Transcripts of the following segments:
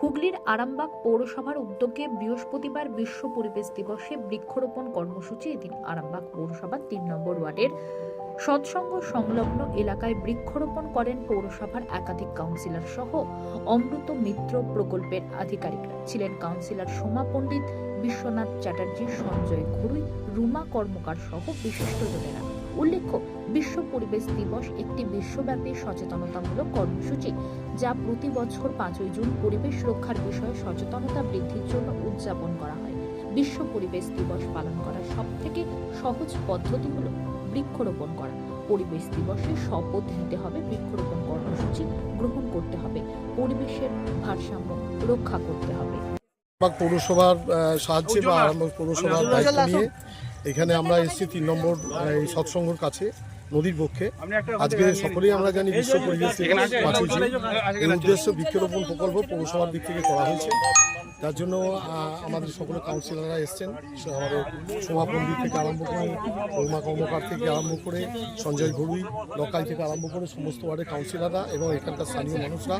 হুগলির আরামবাগ পৌরসভার উদ্যোগে বৃহস্পতিবার বিশ্ব পরিবেশ দিবসে বৃক্ষরোপণ কর্মসূচি এদিন আরামবাগ পৌরসভার তিন নম্বর ওয়ার্ডের। সৎসঙ্গ সংলগ্ন এলাকায় বৃক্ষরোপণ করেন পৌরসভার একাধিক কাউন্সিলর সহ অমৃত মিত্র প্রকল্পের আধিকারিকরা। ছিলেন কাউন্সিলর সোমা পণ্ডিত, বিশ্বনাথ চ্যাটার্জি, সঞ্জয় ঘুরুই, রুমা কর্মকার সহ বিশিষ্টজনেরা। উল্লেখ্য বিশ্ব পরিবেশ দিবস একটি বিশ্বব্যাপী সচেতনতামূলক কর্মসূচি যা প্রতি বছর পাঁচই জুন পরিবেশ রক্ষার বিষয়ে সচেতনতা বৃদ্ধির জন্য উদযাপন করা হয়। বিশ্ব পরিবেশ দিবস পালন করার সব থেকে সহজ পদ্ধতি হল বৃক্ষরোপণ করা। পরিবেশ দিবসে শপথ নিতে হবে বৃক্ষরোপণ কর্মসূচি গ্রহণ করতে হবে পরিবেশের ভারসাম্য রক্ষা করতে হবে। পৌরসভার সাহায্যে বা পৌরসভার দায়িত্ব নিয়ে এখানে আমরা এসেছি তিন নম্বর, এই সৎসঙ্গর কাছে, নদীর পক্ষে। আজকে সকলেই আমরা জানি বিশ্ব পরিবেশ জুন। এই উদ্দেশ্য বৃক্ষরোপণ প্রকল্প পৌরসভার দিক থেকে করা হয়েছে। তার জন্য আমাদের সকলে কাউন্সিলররা এসছেন। আমাদের শোভা থেকে আরম্ভ করে রৌমা কর্মকার থেকে আরম্ভ করে, সঞ্জয় ঘড়ুই লোকাল থেকে আরম্ভ করে সমস্ত ওয়ার্ডের কাউন্সিলররা এবং এখানকার স্থানীয় মানুষরা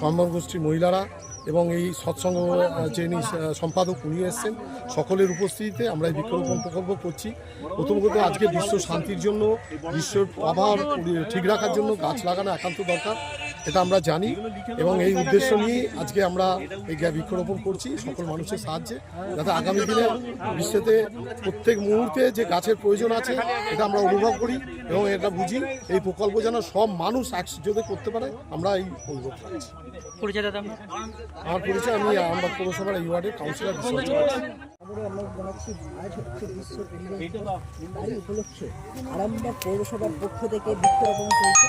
সম্মান গোষ্ঠীর মহিলারা এবং এই সৎসঙ্গ যিনি সম্পাদক উনি এসছেন। সকলের উপস্থিতিতে আমরা এই বৃক্ষরোপণ প্রকল্প করছি। প্রথম কথা আজকে বিশ্ব শান্তির জন্য, বিশ্বের আবহাওয়া ঠিক রাখার জন্য গাছ লাগানো একান্ত দরকার। এটা আমরা জানি এবং এই উদ্দেশ্য নিয়ে আজকে আমরা এই গ্যা- বৃক্ষরোপণ করছি সকল মানুষের সাহায্যে যাতে আগামী দিনে বিশ্বতে প্রত্যেক মুহূর্তে যে গাছের প্রয়োজন আছে এটা আমরা অনুভব করি এবং এটা বুঝি এই প্রকল্প যেন সব মানুষ একসাথে করতে পারে আমরা এই দাদা আপনার? আমার পরিচয় আমি আমরা পৌরসভার এই ওয়ার্ডের কাউন্সিলর আমরা জানাচ্ছি আজ হচ্ছে বিশ্ব পরিবেশ উপলক্ষে আরামবাগ পৌরসভার পক্ষ থেকে বৃক্ষরোপণ চলছে।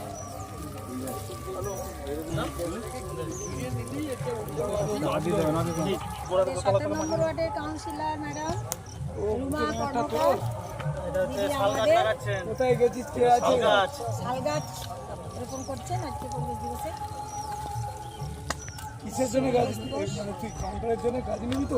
সাত নম্বর ওয়ার্ডের কাউন্সিলর ম্যাডাম রুমা কর্মকার কোথায় গেছিস? কে আছে? শাল গাছ রোপণ করছেন আজকে পরিবেশ দিবসে। কিসের জন্য গাছ মানে তুই কাউন্টারের জন্য গাছ নিবি তো?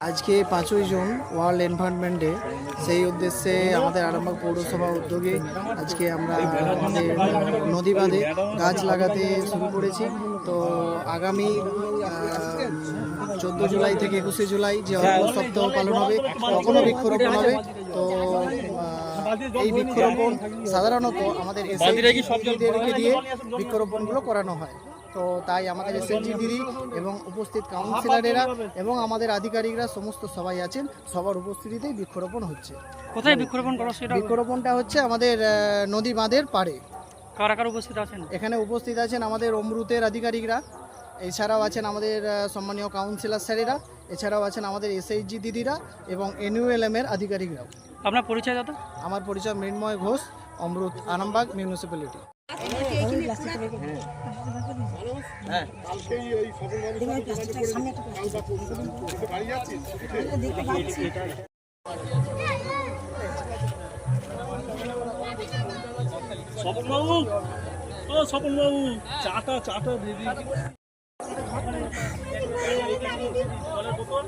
আজকে পাঁচই জুন ওয়ার্ল্ড এনভায়রনমেন্ট ডে সেই উদ্দেশ্যে আমাদের আরামবাগ পৌরসভা উদ্যোগে আজকে আমরা আমাদের নদী বাঁধে গাছ লাগাতে শুরু করেছি। তো আগামী চোদ্দ জুলাই থেকে একুশে জুলাই যে সপ্তাহ পালন হবে তখনও বৃক্ষরোপণ হবে। তো এই বৃক্ষরোপণ সাধারণত আমাদের এসআইদেরকে দিয়ে বৃক্ষরোপণগুলো করানো হয়। তো তাই আমাদের এসএনজি দিদি এবং উপস্থিত কাউন্সিলরেরা এবং আমাদের আধিকারিকরা সমস্ত সবাই আছেন সবার উপস্থিতিতেই বৃক্ষরোপণ হচ্ছে। কোথায় বৃক্ষরোপণ করা সেটা? বৃক্ষরোপণটা হচ্ছে আমাদের নদী বাঁধের পাড়ে। কারা কারা উপস্থিত আছেন? এখানে উপস্থিত আছেন আমাদের অমরুতের আধিকারিকরা এছাড়াও আছেন আমাদের সম্মানীয় কাউন্সিলর স্যারেরা এছাড়াও আছেন আমাদের এসএইচজি দিদিরা এবং এনইউএলএম এর আধিকারিকরাও। আপনার পরিচয় দাদা? আমার পরিচয় মৃন্ময় ঘোষ অমরুত আরামবাগ মিউনিসিপ্যালিটি স্বপন বাবু ও স্বপন বাবু চাটা চাটা দিদি জলের বোতল